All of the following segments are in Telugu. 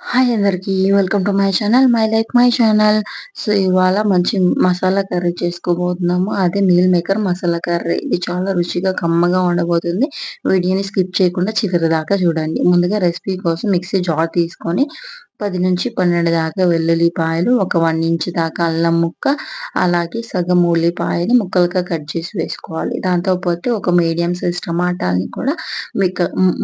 హాయ్ అందరికి welcome to my channel my like my channel so ఇవాళ మంచి మసాలా కర్రీ చేసుకోబోతున్నాము. అదే మీల్ మేకర్ మసాలా కర్రీ. ఇది చాలా రుచిగా కమ్మగా ఉండబోతుంది. వీడియోని స్కిప్ చేయకుండా చివరి దాకా చూడండి. ముందుగా రెసిపీ కోసం మిక్సీ జార్ తీసుకొని పది నుంచి పన్నెండు దాకా వెల్లుల్లిపాయలు ఒక వన్ ఇంచ్ దాకా అల్లం ముక్క అలాగే సగం ఉల్లిపాయని ముక్కలుగా కట్ చేసి వేసుకోవాలి. దాంతో పాటు ఒక మీడియం సైజ్ టమాటాలని కూడా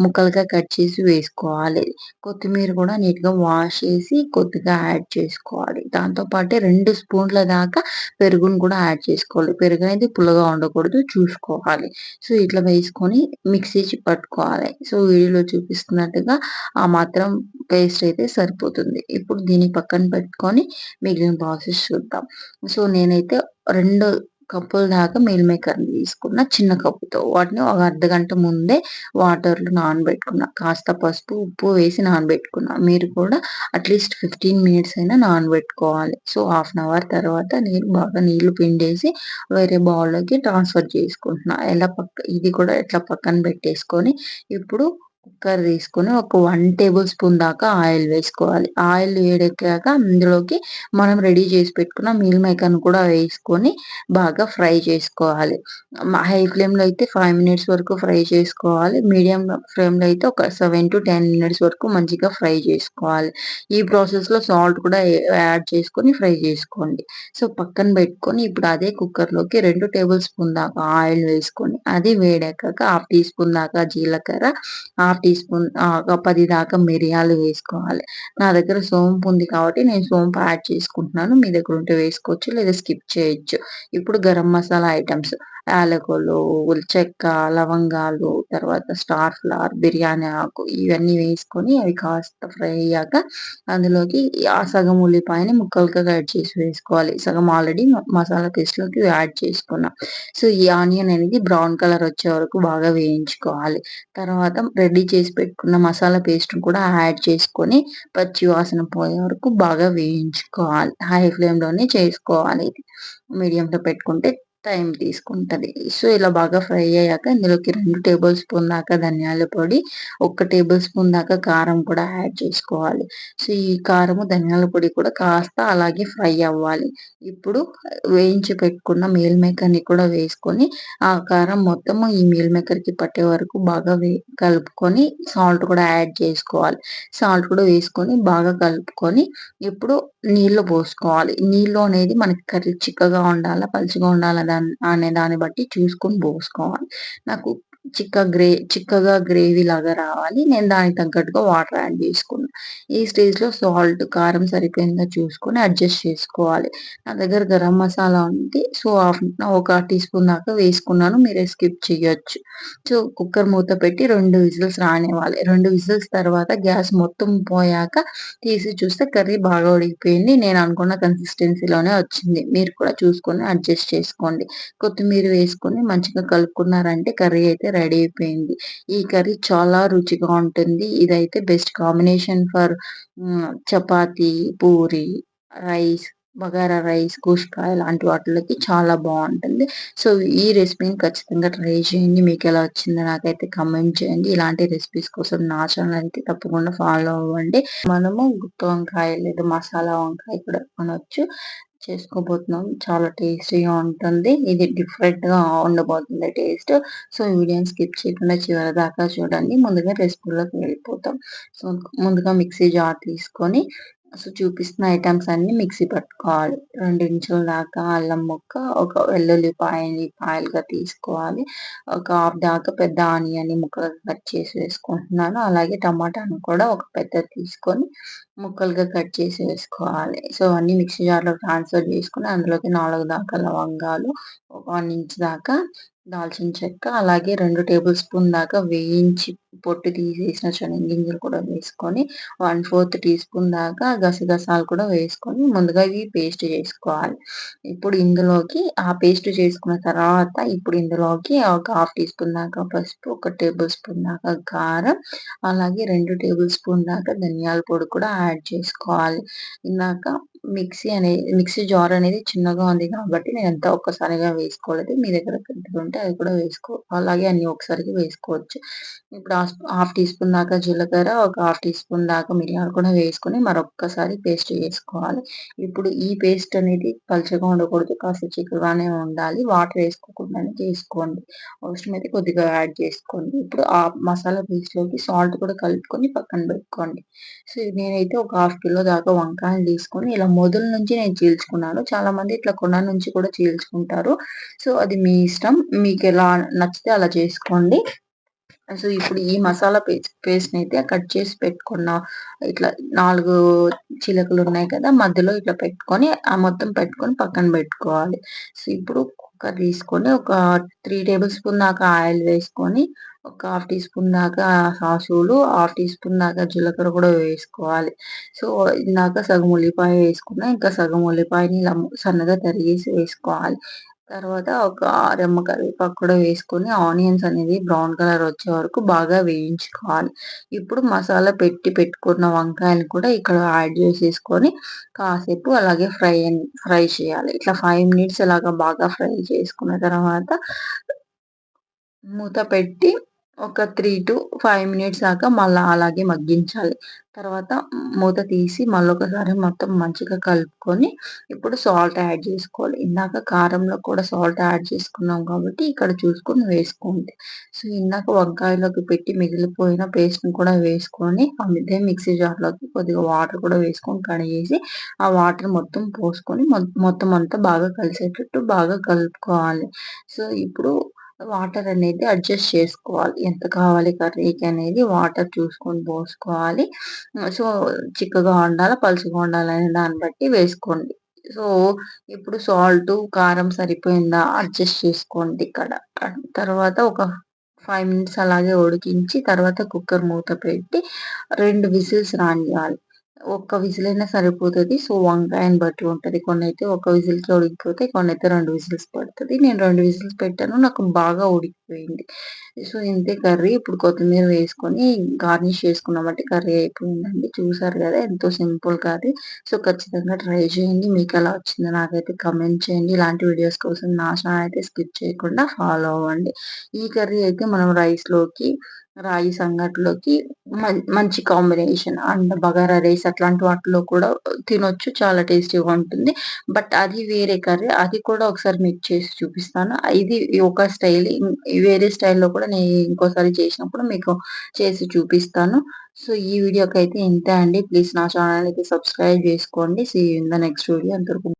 ముక్కలుగా కట్ చేసి వేసుకోవాలి. కొత్తిమీర కూడా నీట్గా వాష్ చేసి కొద్దిగా యాడ్ చేసుకోవాలి. దాంతో పాటు రెండు స్పూన్ల దాకా పెరుగును కూడా యాడ్ చేసుకోవాలి. పెరుగు అనేది పుల్లగా ఉండకూడదు చూసుకోవాలి. సో ఇట్లా వేసుకొని మిక్సీ పట్టుకోవాలి. సో వీడియోలో చూపిస్తున్నట్టుగా ఆ మాత్రం పేస్ట్ అయితే సరిపోతుంది. ఇప్పుడు దీన్ని పక్కన పెట్టుకొని మిగిలిన ప్రాసెస్ చూద్దాం. సో నేనైతే రెండు కప్పుల దాకా మీల్ మేకర్ తీసుకున్న చిన్న కప్పుతో వాటిని ఒక అర్ధ గంట ముందే వాటర్లో నానబెట్టుకున్నా. కాస్త పసుపు ఉప్పు వేసి నానబెట్టుకున్నా. మీరు కూడా అట్లీస్ట్ ఫిఫ్టీన్ మినిట్స్ అయినా నానబెట్టుకోవాలి. సో హాఫ్ అన్ అవర్ తర్వాత నేను బాగా నీళ్ళు పిండేసి వేరే బౌల్లోకి ట్రాన్స్ఫర్ చేసుకుంటున్నా. ఎలా పక్క ఇది కూడా ఎట్లా పక్కన పెట్టేసుకొని ఇప్పుడు కుక్కర్ తీసుకొని ఒక వన్ టేబుల్ స్పూన్ దాకా ఆయిల్ వేసుకోవాలి. ఆయిల్ వేడెక్కాక అందులోకి మనం రెడీ చేసి పెట్టుకున్న మీల్ మేకర్ని కూడా వేసుకొని బాగా ఫ్రై చేసుకోవాలి. హై ఫ్లేమ్లో అయితే ఫైవ్ మినిట్స్ వరకు ఫ్రై చేసుకోవాలి. మీడియం ఫ్లేమ్లో అయితే ఒక సెవెన్ టు టెన్ మినిట్స్ వరకు మంచిగా ఫ్రై చేసుకోవాలి. ఈ ప్రాసెస్లో సాల్ట్ కూడా యాడ్ చేసుకొని ఫ్రై చేసుకోండి. సో పక్కన పెట్టుకొని ఇప్పుడు అదే కుక్కర్లోకి రెండు టేబుల్ స్పూన్ దాకా ఆయిల్ వేసుకొని అది వేడెక్కాక హాఫ్ టీ స్పూన్ దాకా జీలకర్ర హాఫ్ టీ స్పూన్ పది దాకా మిరియాలు వేసుకోవాలి. నా దగ్గర సోంపు ఉంది కాబట్టి నేను సోంపు యాడ్ చేసుకుంటున్నాను. మీ దగ్గర ఉంటే వేసుకోవచ్చు లేదా స్కిప్ చేయొచ్చు. ఇప్పుడు గరం మసాలా ఐటమ్స్. యాలకులు చెక్క లవంగాలు తర్వాత స్టార్ ఫ్లవర్ బిర్యానీ ఆకు ఇవన్నీ వేసుకొని అవి కాస్త ఫ్రై అయ్యాక అందులోకి ఆ సగం ఉల్లిపాయని ముక్కలుగా కట్ చేసి వేసుకోవాలి. సగం ఆల్రెడీ మసాలా పేస్ట్లోకి యాడ్ చేసుకున్నాం. సో ఈ ఆనియన్ అనేది బ్రౌన్ కలర్ వచ్చే వరకు బాగా వేయించుకోవాలి. తర్వాత రెడీ చేసి పెట్టుకున్న మసాలా పేస్ట్ కూడా యాడ్ చేసుకొని పచ్చి వాసన పోయే వరకు బాగా వేయించుకోవాలి. హై ఫ్లేమ్లోనే చేసుకోవాలి. ఇది మీడియంలో పెట్టుకుంటే టైం తీసుకుంటుంది. సో ఇలా బాగా ఫ్రై అయ్యాక ఇందులోకి రెండు టేబుల్ స్పూన్ దాకా ధనియాల పొడి ఒక టేబుల్ స్పూన్ దాకా కారం కూడా యాడ్ చేసుకోవాలి. సో ఈ కారము ధనియాల పొడి కూడా కాస్త అలాగే ఫ్రై అవ్వాలి. ఇప్పుడు వేయించి పెట్టుకున్న మీల్ మేకర్ని కూడా వేసుకొని ఆ కారం మొత్తం ఈ మీల్ మేకర్కి పట్టే వరకు బాగా కలుపుకొని సాల్ట్ కూడా యాడ్ చేసుకోవాలి. సాల్ట్ కూడా వేసుకొని బాగా కలుపుకొని ఇప్పుడు నీళ్ళు పోసుకోవాలి. నీళ్ళు అనేది మనకి కర్రీ చిక్కగా ఉండాలా పలుచగా ఉండాలా అనే దాన్ని బట్టి చూసుకొని పోసుకోవాలి. నాకు చిక్క గ్రే చిక్కగా గ్రేవీ లాగా రావాలి. నేను దానికి తగ్గట్టుగా వాటర్ యాడ్ చేసుకున్నాను ఈ స్టేజ్లో సాల్ట్ కారం సరిపోయిందా చూసుకొని అడ్జస్ట్ చేసుకోవాలి. నా దగ్గర గరం మసాలా ఉంది. సో ఒక టీ స్పూన్ దాకా వేసుకున్నాను. మీరే స్కిప్ చేయొచ్చు. సో కుక్కర్ మూత పెట్టి రెండు విజిల్స్ రానివ్వాలి. రెండు విజిల్స్ తర్వాత గ్యాస్ మొత్తం పోయాక తీసి చూస్తే కర్రీ బాగా ఉడికిపోయింది. నేను అనుకున్న కన్సిస్టెన్సీలోనే వచ్చింది. మీరు కూడా చూసుకొని అడ్జస్ట్ చేసుకోండి. కొత్తిమీర వేసుకొని మంచిగా కలుపుకున్నారంటే కర్రీ అయితే రెడీ అయిపోయింది. ఈ కర్రీ చాలా రుచిగా ఉంటుంది. ఇదైతే best combination for chapati puri rice bagara rice గుష్కాయ ఇలాంటి వాటిలోకి చాలా బాగుంటుంది. సో ఈ రెసిపీని ఖచ్చితంగా ట్రై చేయండి. మీకు ఎలా వచ్చిందో నాకైతే కమెంట్ చేయండి. ఇలాంటి రెసిపీస్ కోసం నా ఛానల్ అయితే తప్పకుండా ఫాలో అవ్వండి. మనము గుత్త వంకాయ లేదా మసాలా వంకాయ కూడా కొనవచ్చు చేసుకోబోతున్నాం. చాలా టేస్టీగా ఉంటుంది. ఇది డిఫరెంట్గా ఉండబోతుంది టేస్ట్. సో ఈ వీడియోని స్కిప్ చేయకుండా చివరి దాకా చూడండి. ముందుగా రెసిపీలోకి వెళ్ళిపోతాం. సో ముందుగా మిక్సీ జార్ తీసుకొని సో చూపిస్తున్న ఐటమ్స్ అన్ని మిక్సీ పట్టుకోవాలి. రెండు ఇంచుల దాకా అల్లం ముక్క ఒక వెల్లుల్లిపాయని పాయలుగా తీసుకోవాలి. ఒక హాఫ్ దాకా పెద్ద ఆనియన్ ముక్కలుగా కట్ చేసి వేసుకుంటున్నాను. అలాగే టమాటాను కూడా ఒక పెద్ద తీసుకొని ముక్కలుగా కట్ చేసి వేసుకోవాలి. సో అన్ని మిక్సీ జార్లో ట్రాన్స్ఫర్ చేసుకుని అందులోకి నాలుగు దాకా లవంగాలు ఒక వన్ ఇంచ్ దాకా దాల్చిన చెక్క అలాగే రెండు టేబుల్ స్పూన్ దాకా వేయించి పొట్టు తీసేసిన శనగింజలు కూడా వేసుకొని వన్ ఫోర్త్ టీ స్పూన్ దాకా గసగసాలు కూడా వేసుకొని ముందుగా ఇవి పేస్ట్ చేసుకోవాలి. ఇప్పుడు ఇందులోకి ఆ పేస్ట్ చేసుకున్న తర్వాత ఇప్పుడు ఇందులోకి ఒక హాఫ్ టీ స్పూన్ దాకా పసుపు ఒక టేబుల్ స్పూన్ దాకా కారం అలాగే రెండు టేబుల్ స్పూన్ దాకా ధనియాల పొడి కూడా యాడ్ చేసుకోవాలి. ఇందాక మిక్సీ అనేది మిక్సీ జార్ అనేది చిన్నగా ఉంది కాబట్టి నేను ఎంత ఒక్కసారిగా వేసుకోలేదు. మీ దగ్గర ఉంటే అది కూడా వేసుకో అలాగే అన్ని ఒకసారికి వేసుకోవచ్చు. ఇప్పుడు హాఫ్ టీ స్పూన్ దాకా జీలకర్ర, ఒక హాఫ్ టీ స్పూన్ దాకా మిరియాలు కూడా వేసుకొని మరొక్కసారి పేస్ట్ చేసుకోవాలి. ఇప్పుడు ఈ పేస్ట్ అనేది పలుచగా ఉండకూడదు. కాస్త చిక్కగానే ఉండాలి. వాటర్ వేసుకోకుండానే చేసుకోండి. అవసరమైతే కొద్దిగా యాడ్ చేసుకోండి. ఇప్పుడు ఆ మసాలా పేస్ట్‌లోకి సాల్ట్ కూడా కలుపుకొని పక్కన పెట్టుకోండి. సో, నేనైతే ఒక హాఫ్ కిలో దాకా వంకాయలు తీసుకొని ఇలా మొదల నుంచి నేను చీల్చుకున్నాను. చాలామంది ఇట్లా కొన నుంచి కూడా చీల్చుకుంటారు. సో, అది మీ ఇష్టం. మీకు ఎలా నచ్చితే అలా చేసుకోండి. సో, ఇప్పుడు ఈ మసాలా పేస్ట్ అయితే కట్ చేసి పెట్టుకున్న ఇట్లా నాలుగు చిలకలు ఉన్నాయి కదా! మధ్యలో ఇట్లా పెట్టుకొని ఆ మొత్తం పెట్టుకొని పక్కన పెట్టుకోవాలి. సో, ఇప్పుడు కుక్కర్ తీసుకొని ఒక త్రీ టేబుల్ స్పూన్ దాకా ఆయిల్ వేసుకొని ఒక హాఫ్ టీ స్పూన్ దాకా సాసులు, హాఫ్ టీ స్పూన్ దాకా జీలకర్ర కూడా వేసుకోవాలి. సో, ఇందాక సగం ఉల్లిపాయ వేసుకున్నా. ఇంకా సగం ఉల్లిపాయని ఇలా సన్నగా తరిగేసి వేసుకోవాలి. తర్వాత ఒక రెమ్మ కరివేపాకు కూడా వేసుకొని ఆనియన్స్ అనేది బ్రౌన్ కలర్ వచ్చే వరకు బాగా వేయించుకోవాలి. ఇప్పుడు మసాలా పెట్టి పెట్టుకున్న వంకాయలు కూడా ఇక్కడ యాడ్ చేసేసుకొని కాసేపు అలాగే ఫ్రై ఫ్రై చేయాలి. ఇట్లా ఫైవ్ మినిట్స్ అలాగా బాగా ఫ్రై చేసుకున్న తర్వాత మూత పెట్టి ఒక 3-5 మినిట్స్ దాకా మళ్ళీ అలాగే మగ్గించాలి. తర్వాత మూత తీసి మళ్ళీ ఒకసారి మొత్తం మంచిగా కలుపుకొని ఇప్పుడు సాల్ట్ యాడ్ చేసుకోవాలి. ఇందాక కారంలో కూడా సాల్ట్ యాడ్ చేసుకున్నాం కాబట్టి ఇక్కడ చూసుకొని వేసుకోండి. సో, ఇందాక వంకాయలోకి పెట్టి మిగిలిపోయిన పేస్ట్‌ని కూడా వేసుకొని అదే మిక్సీ జార్‌లోకి కొద్దిగా వాటర్ కూడా వేసుకొని కడిగేసి ఆ వాటర్ మొత్తం పోసుకొని మొత్తం అంతా బాగా కలిసేటట్టు బాగా కలుపుకోవాలి. సో, ఇప్పుడు వాటర్ అనేది అడ్జస్ట్ చేసుకోవాలి. ఎంత కావాలి కర్రీకి అనేది వాటర్ చూసుకొని పోసుకోవాలి. సో, చిక్కగా ఉండాలా, పలుసుగా ఉండాలనే దాన్ని బట్టి వేసుకోండి. సో, ఇప్పుడు సాల్టు, కారం సరిపోయిందా అడ్జస్ట్ చేసుకోండి ఇక్కడ. తర్వాత ఒక ఫైవ్ మినిట్స్ అలాగే ఉడికించి తర్వాత కుక్కర్ మూత పెట్టి రెండు విజిల్స్ రానివ్వాలి ఒక్క విజిల్ అయినా సరిపోతది. సో, వంకాయని బట్టి ఉంటది. కొన్నైతే ఒక విజిల్‌కే ఉడికిపోతాయి. కొన్నైతే 2 విజిల్స్ పడుతుంది నేను రెండు విజిల్స్ పెట్టాను. నాకు బాగా ఉడికి అయిపోయింది సో, ఇంతే కర్రీ. ఇప్పుడు కొత్తిమీర వేసుకొని గార్నిష్ చేసుకున్నామంటే కర్రీ అయిపోయిందండి. చూసారు కదా! ఎంతో సింపుల్ కర్రీ. సో, ఖచ్చితంగా ట్రై చేయండి. మీకు ఎలా వచ్చిందో నాకైతే కమెంట్ చేయండి. ఇలాంటి వీడియోస్ కోసం నా అయితే స్కిప్ చేయకుండా ఫాలో అవ్వండి. ఈ కర్రీ అయితే మనం రైస్‌లోకి, రాగి సంగట్లోకి మంచి కాంబినేషన్ అండ్ బగారా రైస్ అట్లాంటి వాటిలో కూడా తినొచ్చు. చాలా టేస్టీగా ఉంటుంది. బట్ అది వేరే కర్రీ. అది కూడా ఒకసారి మీకు చేసి చూపిస్తాను. ఇది ఒక స్టైల్. వేరే స్టైల్‌లో కూడా నేను ఇంకోసారి చేసినప్పుడు మీకు చేసి చూపిస్తాను. సో, ఈ వీడియోకైతే ఇంతే అండి. ప్లీజ్ నా ఛానల్ అయితే సబ్స్క్రైబ్ చేసుకోండి. See in the next video. అంతవరకు